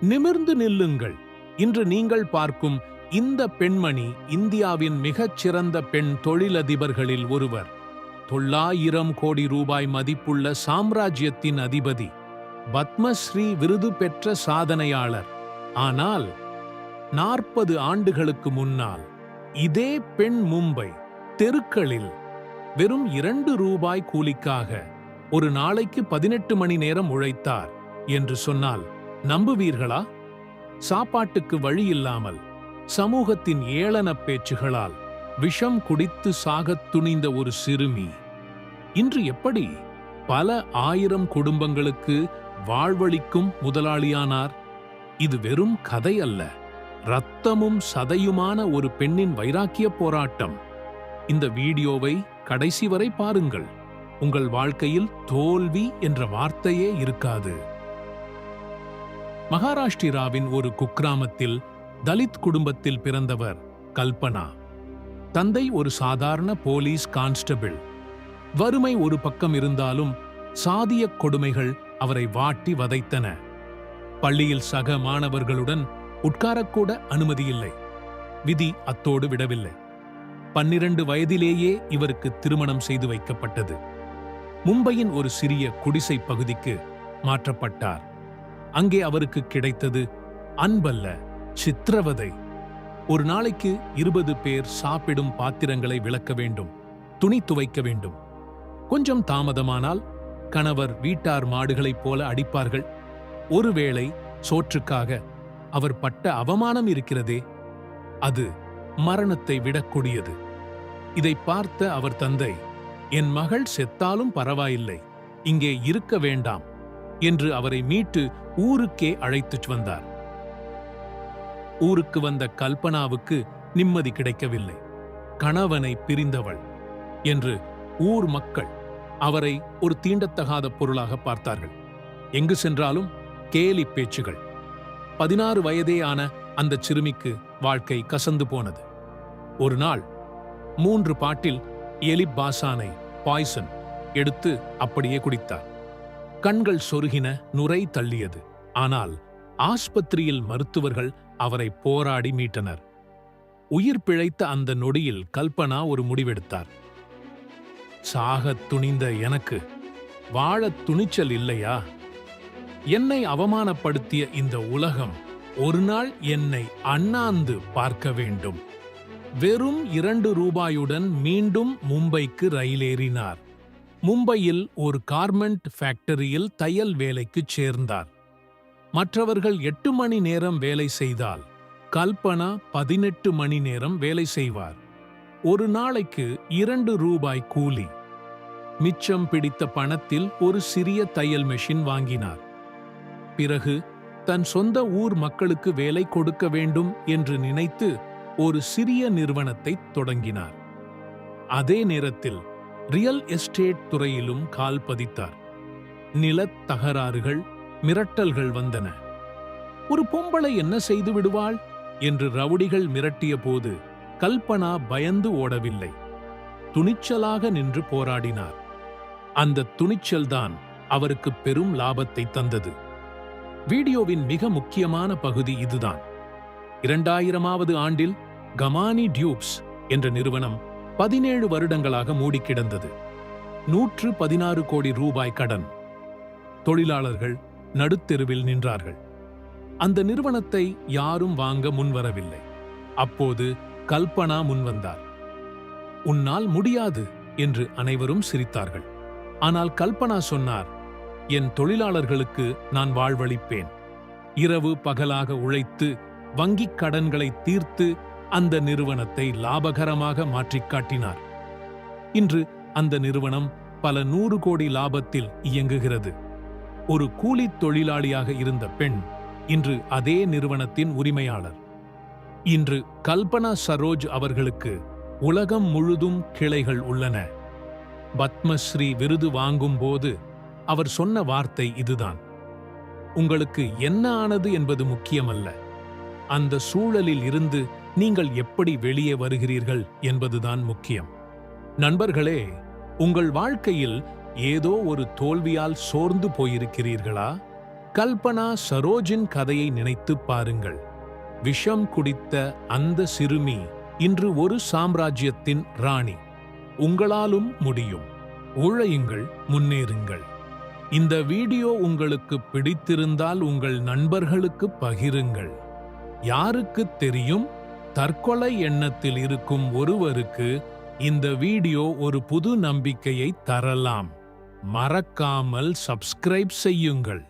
நிமிர்ந்து நில்லுங்கள். இன்று நீங்கள் பார்க்கும் இந்த பெண்மணி இந்தியாவின் மிகச் சிறந்த பெண் தொழிலதிபர்களில் ஒருவர். தொள்ளாயிரம் கோடி ரூபாய் மதிப்புள்ள சாம்ராஜ்யத்தின் அதிபதி. பத்மஸ்ரீ விருது பெற்ற சாதனையாளர். ஆனால் நாற்பது ஆண்டுகளுக்கு முன்னால் இதே பெண் மும்பை தெருக்களில் வெறும் இரண்டு ரூபாய் கூலிக்காக ஒரு நாளைக்கு பதினெட்டு மணி நேரம் உழைத்தார் என்று சொன்னால் நம்புவீர்களா? சாப்பாட்டுக்கு வழி இல்லாமல் சமூகத்தின் ஏளனப் பேச்சுகளால் விஷம் குடித்து சாகத் துணிந்த ஒரு சிறுமி. இன்று எப்படி பல ஆயிரம் குடும்பங்களுக்கு வாழ்வளிக்கும் முதலாளியானார்? இது வெறும் கதை அல்ல ரத்தமும் சதையுமான ஒரு பெண்ணின் வைராக்கிய போராட்டம். இந்த வீடியோவை கடைசி வரை பாருங்கள். உங்கள் வாழ்க்கையில் தோல்வி என்ற வார்த்தையே இருக்காது. மகாராஷ்டிராவின் ஒரு குக்கிராமத்தில் தலித் குடும்பத்தில் பிறந்தவர் கல்பனா. தந்தை ஒரு சாதாரண போலீஸ் கான்ஸ்டபிள். வறுமை ஒரு பக்கம் இருந்தாலும் சாதிய கொடுமைகள் அவரை வாட்டி வதைத்தன. பள்ளியில் சக மாணவர்களுடன் உட்காரக்கூட அனுமதியில்லை. விதி அத்தோடு விடவில்லை. பன்னிரண்டு வயதிலேயே இவருக்கு திருமணம் செய்து வைக்கப்பட்டது. மும்பையின் ஒரு சிறிய குடிசை பகுதிக்கு மாற்றப்பட்டார். அங்கே அவருக்கு கிடைத்தது அன்பல்ல சித்திரவதை. ஒரு நாளைக்கு இருபது பேர் சாப்பிடும் பாத்திரங்களை விளக்க வேண்டும் துணி துவைக்க வேண்டும். கொஞ்சம் தாமதமானால் கணவர் வீட்டார் மாடுகளைப் போல அடிப்பார்கள். ஒருவேளை சோற்றுக்காக அவர் பட்ட அவமானம் இருக்கிறதே அது மரணத்தை விடக்கூடியது இதை பார்த்த அவர் தந்தை என் மகள் செத்தாலும் பரவாயில்லை இங்கே இருக்க வேண்டாம் என்று அவரை மீட்டு ஊருக்கே அழைத்துச் வந்தார். ஊருக்கு வந்த கல்பனாவுக்கு நிம்மதி கிடைக்கவில்லை. கணவனை பிரிந்தவள் என்று ஊர் மக்கள் அவரை ஒரு தீண்டத்தகாத பொருளாக பார்த்தார்கள். எங்கு சென்றாலும் கேலி பேச்சுகள். பதினாறு வயதே ஆன அந்த சிறுமிக்கு வாழ்க்கை கசந்து போனது. ஒரு நாள் மூன்று பாட்டில் எலிப் பாசானை பாய்சன் எடுத்து அப்படியே குடித்தார். கண்கள் சொருகின நுரை தள்ளியது. ஆனால் ஆஸ்பத்திரியில் மருத்துவர்கள் அவரை போராடி மீட்டனர். உயிர் பிழைத்த அந்த நொடியில் கல்பனா ஒரு முடிவெடுத்தார். சாகத் துணிந்த எனக்கு வாழத் துணிச்சல் இல்லையா? என்னை அவமானப்படுத்திய இந்த உலகம் ஒரு நாள் என்னை அண்ணாந்து பார்க்க வேண்டும். வெறும் இரண்டு ரூபாயுடன் மீண்டும் மும்பைக்கு ரயிலேறினார். மும்பையில் ஒரு கார்மெண்ட் ஃபேக்டரியில் தையல் வேலைக்கு சேர்ந்தார். மற்றவர்கள் எட்டு மணி நேரம் வேலை செய்தால் கல்பனா பதினெட்டு மணி நேரம் வேலை செய்வார். ஒரு நாளைக்கு இரண்டு ரூபாய் கூலி. மிச்சம் பிடித்த பணத்தில் ஒரு சிறிய தையல் மெஷின் வாங்கினார். பிறகு தன் சொந்த ஊர் மக்களுக்கு வேலை கொடுக்க வேண்டும் என்று நினைத்து ஒரு சிறிய நிறுவனத்தை தொடங்கினார். அதே நேரத்தில் ரியல் எஸ்டேட் துறையிலும் கால் பதித்தார். நிலத் தகராறுகள் மிரட்டல்கள் வந்தன. ஒரு பொம்பளை என்ன செய்து விடுவாள்? என்று ரவுடிகள் மிரட்டிய போது கல்பனா பயந்து ஓடவில்லை. துணிச்சலாக நின்று போராடினார். அந்த துணிச்சல்தான் அவருக்கு பெரும் லாபத்தை தந்தது. வீடியோவின் மிக முக்கியமான பகுதி இதுதான். இரண்டாயிரமாவது ஆண்டில் கமானி டியூப்ஸ் என்ற நிறுவனம் பதினேழு வருடங்களாக மூடி கிடந்தது நூற்று பதினாறு கோடி ரூபாய் கடன். தொழிலாளர்கள் நடுத்தெருவில் நின்றார்கள். அந்த நிறுவனத்தை யாரும் வாங்க முன்வரவில்லை. அப்போது கல்பனா முன்வந்தார் உன்னால் முடியாது என்று அனைவரும் சிரித்தார்கள். ஆனால் கல்பனா சொன்னார் என் தொழிலாளர்களுக்கு நான் வாழ்வளிப்பேன். இரவு பகலாக உழைத்து வங்கிக் கடன்களை தீர்த்து அந்த நிறுவனத்தை லாபகரமாக மாற்றிக் காட்டினார். இன்று அந்த நிறுவனம் பல நூறு கோடி லாபத்தில் இயங்குகிறது. ஒரு கூலித் தொழிலாளியாக இருந்த பெண் இன்று அதே நிறுவனத்தின் உரிமையாளர். இன்று கல்பனா சரோஜ் அவர்களுக்கு உலகம் முழுதும் கிளைகள் உள்ளன. பத்மஸ்ரீ விருது வாங்கும் போது அவர் சொன்ன வார்த்தை இதுதான். உங்களுக்கு என்ன ஆனது என்பது முக்கியமல்ல. அந்த சூழலில் இருந்து நீங்கள் எப்படி வெளியே வருகிறீர்கள் என்பதுதான் முக்கியம். நண்பர்களே உங்கள் வாழ்க்கையில் ஏதோ ஒரு தோல்வியால் சோர்ந்து போயிருக்கிறீர்களா? கல்பனா சரோஜின் கதையை நினைத்துப் பாருங்கள். விஷம் குடித்த அந்த சிறுமி இன்று ஒரு சாம்ராஜ்யத்தின் ராணி. உங்களாலும் முடியும். உழையுங்கள் முன்னேறுங்கள். இந்த வீடியோ உங்களுக்கு பிடித்திருந்தால் உங்கள் நண்பர்களுக்கு பகிருங்கள். யாருக்கு தெரியும்? தற்கொலை எண்ணத்தில் இருக்கும் ஒருவருக்கு இந்த வீடியோ ஒரு புது நம்பிக்கையை தரலாம். மறக்காமல் சப்ஸ்கிரைப் செய்யுங்கள்.